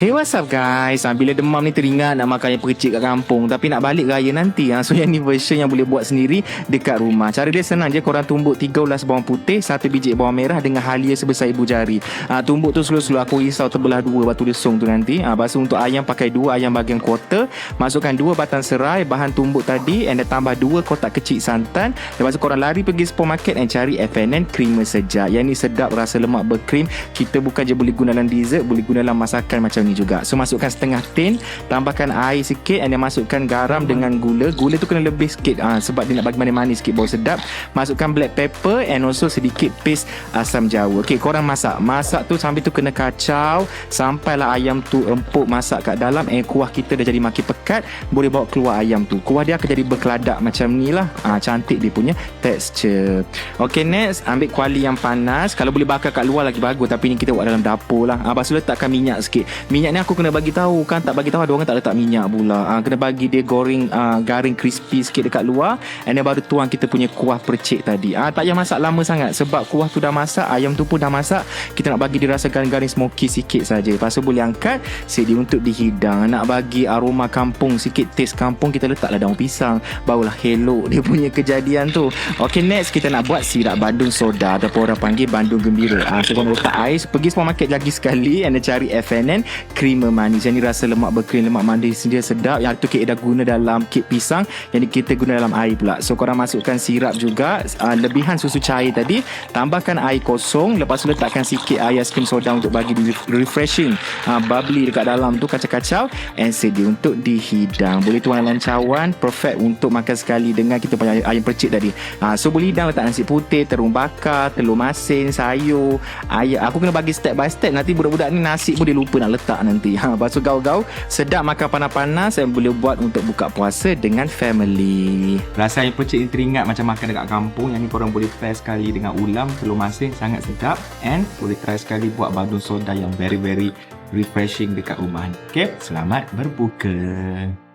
Hey what's up guys? Ha, Bila demam ni teringat nak makan yang percik kat kampung. Tapi nak balik raya nanti ha. So yang ni version yang boleh buat sendiri dekat rumah. Cara dia senang je korang tumbuk 13 bawang putih Satu biji bawang merah dengan halia sebesar ibu jari. Ha, Tumbuk tu slow-slow aku risau terbelah dua batu desung tu nanti. Lepas tu untuk ayam pakai dua ayam bagian quarter. Masukkan dua batang serai bahan tumbuk tadi And then tambah dua kotak kecil santan. Lepas tu korang lari pergi supermarket and cari FNN creamer sejak Yang ni sedap rasa lemak berkrim. Kita bukan je boleh guna dalam dessert Boleh guna dalam masakan macam ni ni juga. So masukkan setengah tin, tambahkan air sikit and then masukkan garam dengan gula. Gula tu kena lebih sikit uh, sebab dia nak bagi manis-manis sikit bau sedap. Masukkan black pepper and also sedikit paste asam jawa. Okey, korang masak. Masak tu sambil tu kena kacau sampailah ayam tu empuk masak kat dalam and kuah kita dah jadi makin pekat, boleh bawa keluar ayam tu. Kuah dia akan jadi berkeladak macam ni lah. Uh, cantik dia punya texture. Okey, next ambil kuali yang panas. Kalau boleh bakar kat luar lagi bagus tapi ni kita buat dalam dapur lah. Uh, lepas tu letakkan minyak sikit. Minyak minyak ni aku kena bagi tahu kan? Tak bagi tahu ada orang tak letak minyak pula. Ha, kena bagi dia goreng uh, garing crispy sikit dekat luar. And then baru tuang kita punya kuah percik tadi. Ha, tak payah masak lama sangat sebab kuah tu dah masak ayam tu pun dah masak. Kita nak bagi dia rasa garing-garing smoky sikit saja. Lepas tu boleh angkat sedi untuk dihidang. Nak bagi aroma kampung sikit taste kampung kita letaklah daun pisang. Barulah hello dia punya kejadian tu. Ok next kita nak buat sirap bandung soda. Ataupun orang panggil bandung gembira. Ha, so korang letak air pergi supermarket lagi sekali and then cari FNN creamer manis. Yang ni rasa lemak berkrim lemak manis dia sedap. Yang tu kita guna dalam kek pisang. Yang kita guna dalam air pula. So korang masukkan sirap juga uh, lebihan susu cair tadi. Tambahkan air kosong. Lepas tu letakkan sikit air cream soda untuk bagi refreshing. Uh, bubbly dekat dalam tu kacau-kacau. And sedia untuk dihidang. Boleh tuang dalam cawan. Perfect untuk makan sekali dengan kita punya ayam percik tadi. Uh, so boleh hidang. Letak nasi putih terung bakar telur masin sayur ayam aku kena bagi step by step. Nanti budak-budak ni nasi pun dia lupa nak letak nanti. Ha, lepas tu gau-gau sedap makan panas-panas yang boleh buat untuk buka puasa dengan family. Rasa yang percik ni teringat macam makan dekat kampung. Yang ni korang boleh try sekali dengan ulam, telur masin sangat sedap and boleh try sekali buat badung soda yang very very refreshing dekat rumah. Okay, selamat berbuka.